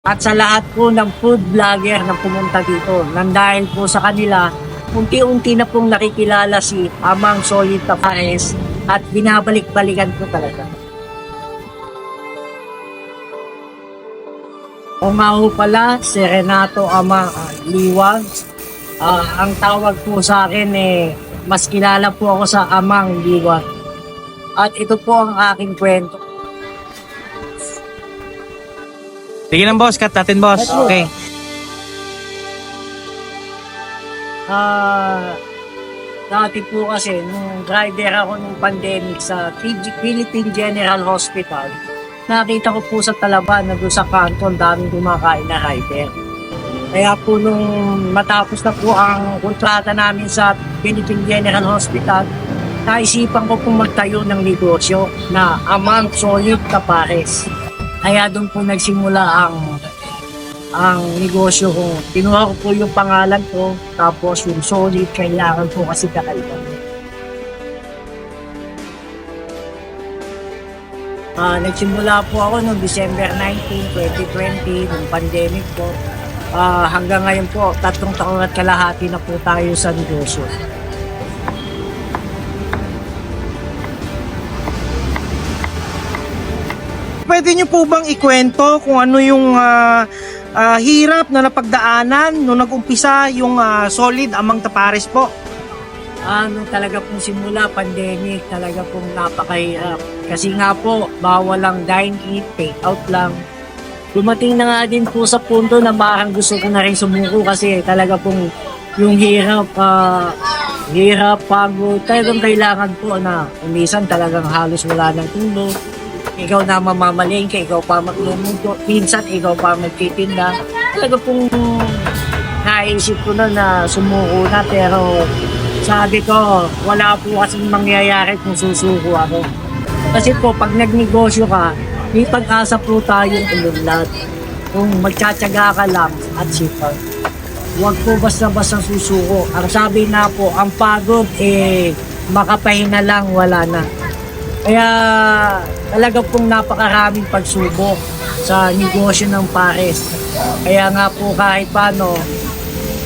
At sa lahat po ng food vlogger na pumunta dito, nang dahil po sa kanila, unti-unti na pong nakikilala si Amang Solid Tapares at binabalik-balikan po talaga. O nga ho pala, si Renato Ama ah, Liwag. Ah, ang tawag po sa akin eh, mas kilala po ako sa Amang Liwag. At ito po ang aking kwento. Sige lang boss, cut natin boss. Let's go. Okay. Ah, dati po kasi, nung driver ako nung pandemic sa PG Philippine General Hospital, nakita ko po sa Talaban na doon sa kanto, ang daming kumakain na rider. Kaya po nung matapos na po ang kontrata namin sa Philippine General Hospital, naisipan ko pong magtayo ng negosyo na Amang Solid Tapares. Kaya doon po nagsimula ang ang negosyo ko. Kinuha ko po yung pangalan ko, tapos yung solid, kailangan po kasi kakalitan. Ah, nagsimula po ako noong December 19, 2020, nung pandemic po. Ah, hanggang ngayon po, tatlong taon at kalahati na po tayo sa negosyo. Pwede niyo po bang ikwento kung ano yung ah, ah, hirap na napagdaanan nung nag-umpisa yung ah, solid amang tapares po? Ano talaga pong simula, pandemic, talaga pong napakahirap. Kasi nga po, bawal lang dine-in, take-out lang. Dumating na nga din po sa punto na parang gusto ko na rin sumuko kasi talaga pong yung hirap, ah, hirap, pagod, talagang kailangan po na umisan talagang halos wala ng tulog. Ikaw na mamamalengke, ikaw pa maglumuto, pinsan ikaw pa magtitinda. Talaga pong naisip ko na na sumuko na pero sabi ko, wala po kasing mangyayari kung susuko ako. Kasi po, pag nagnegosyo ka, may pag-asa po tayong ulunlad. Kung magtsatsaga ka lang at sipag. Huwag po basta-basta susuko. Ang sabi na po, ang pagod, eh, makapahinga lang, wala na. Kaya talaga pong napakaraming pagsubok sa negosyo ng pares. Kaya nga po kahit paano,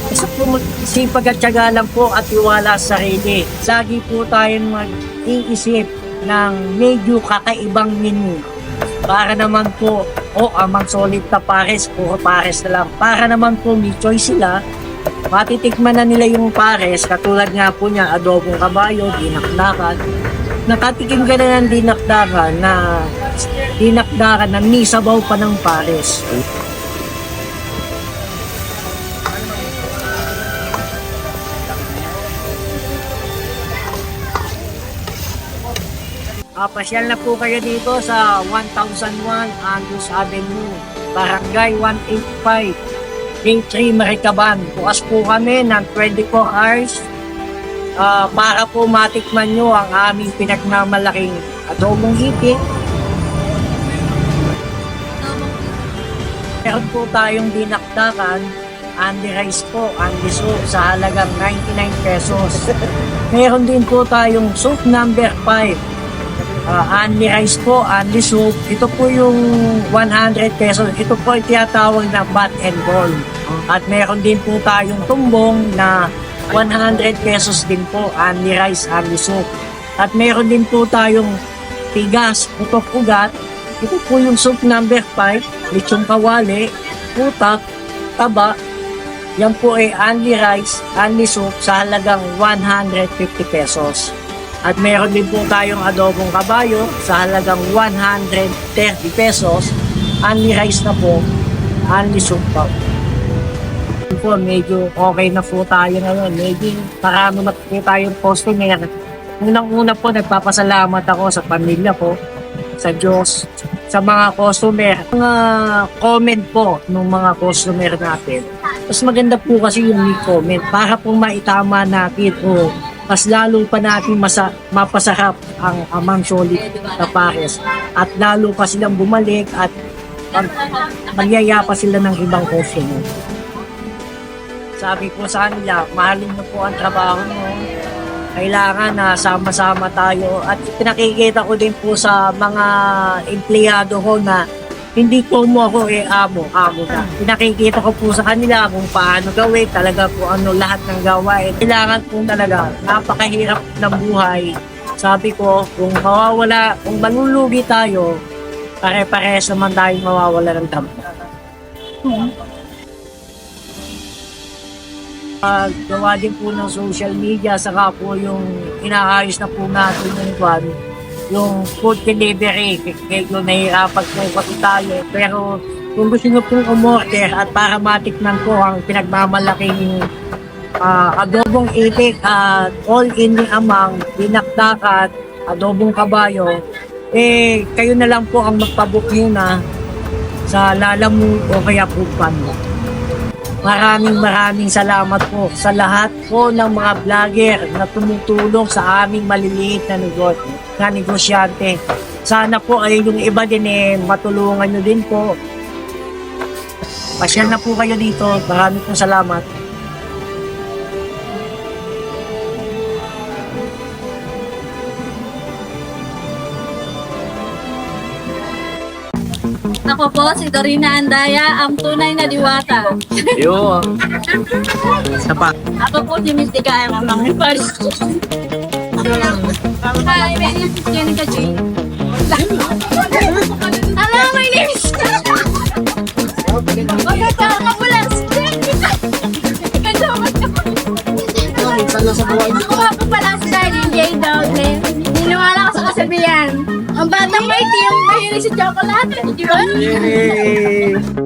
Basta po magsipag at tiyaga lang po at iwala sa sarili. Lagi po tayong mag-iisip ng medyo kakaibang menu. Para naman po, o oh, amang solid na pares, puro pares na lang. Para naman po may choice sila, matitikman na nila yung pares, katulad nga po niya, adobong kabayo, dinakdakan. Nakatikim ka na ng dinakdakan na dinakdakan na may sabaw pa ng pares. Pasyal na po kayo dito sa 1001 Andrews Avenue, Barangay 185, Ring 3, Marikaban. Bukas po kami ng 24 hours ah, para po matikman nyo ang aming pinagmamalaking adobong hipit. Meron po tayong dinakdakan, Andy Rice po, Andy Soup sa halagang 99 pesos. Meron din po tayong soup number 5, Ah, Anli Rice po, Anli Soup. Ito po yung 100 pesos. Ito po yung tinatawag na bat and ball. At meron din po tayong tumbong na 100 pesos din po, Anli Rice, Anli Soup. At meron din po tayong tigas, putok ugat. Ito po yung soup number 5, lechong kawali, putak, taba. Yan po ay Anli Rice, Anli Soup sa halagang 150 pesos. At meron din po tayong adobong kabayo sa halagang 130 pesos. Only rice na po, only soup pa. Po, medyo okay na po tayo ngayon. Medyo marami na po tayong customer. Unang-una po, nagpapasalamat ako sa pamilya ko, sa Diyos, sa mga customer. Mga comment po ng mga customer natin. Mas maganda po kasi yung may comment para po maitama natin o mas lalo pa natin masa, mapasarap ang amang solid na pares at lalo pa silang bumalik at mag, magyaya pa sila ng ibang customer. Sabi ko sa kanila, mahalin mo po ang trabaho mo. Kailangan na sama-sama tayo at pinakikita ko din po sa mga empleyado ko na hindi po mo ako eh amo, amo na. Pinakikita ko po sa kanila kung paano gawin, talaga po ano lahat ng gawain. Kailangan po talaga, napakahirap ng buhay. Sabi ko, kung mawawala, kung malulugi tayo, pare-pares naman tayo mawawala ng trabaho. Uh, gawa din po ng social media, saka po yung inaayos na po natin yung kwan, yung food delivery. Kung nahihirapan po kasi tayo. Pero kung gusto nyo pong umorder at para matikman po ang pinagmamalaking ah, adobong itik at all in the amang, dinakdakat, adobong kabayo, eh kayo na lang po ang magpabook muna sa Lalamu o kaya po Panda. Maraming maraming salamat po sa lahat po ng mga vlogger na tumutulong sa aming maliliit na negosyo, na negosyante. Sana po ay yung iba din eh matulungan nyo din po. Pasyal na po kayo dito. Maraming pong salamat. Ako po, si Dorina Andaya, ang tunay na diwata. Yo. Isa pa. Ako po si Mystica, ang amang first. Hi, my name is Jenica G. Hello, my name is... Magkakakabulas! Jenica! Kasama ka po. Ako nga po pala si Darlene J. Dowden. Niniwala ko sa kasabihan. Ang batang may sa chocolate. Di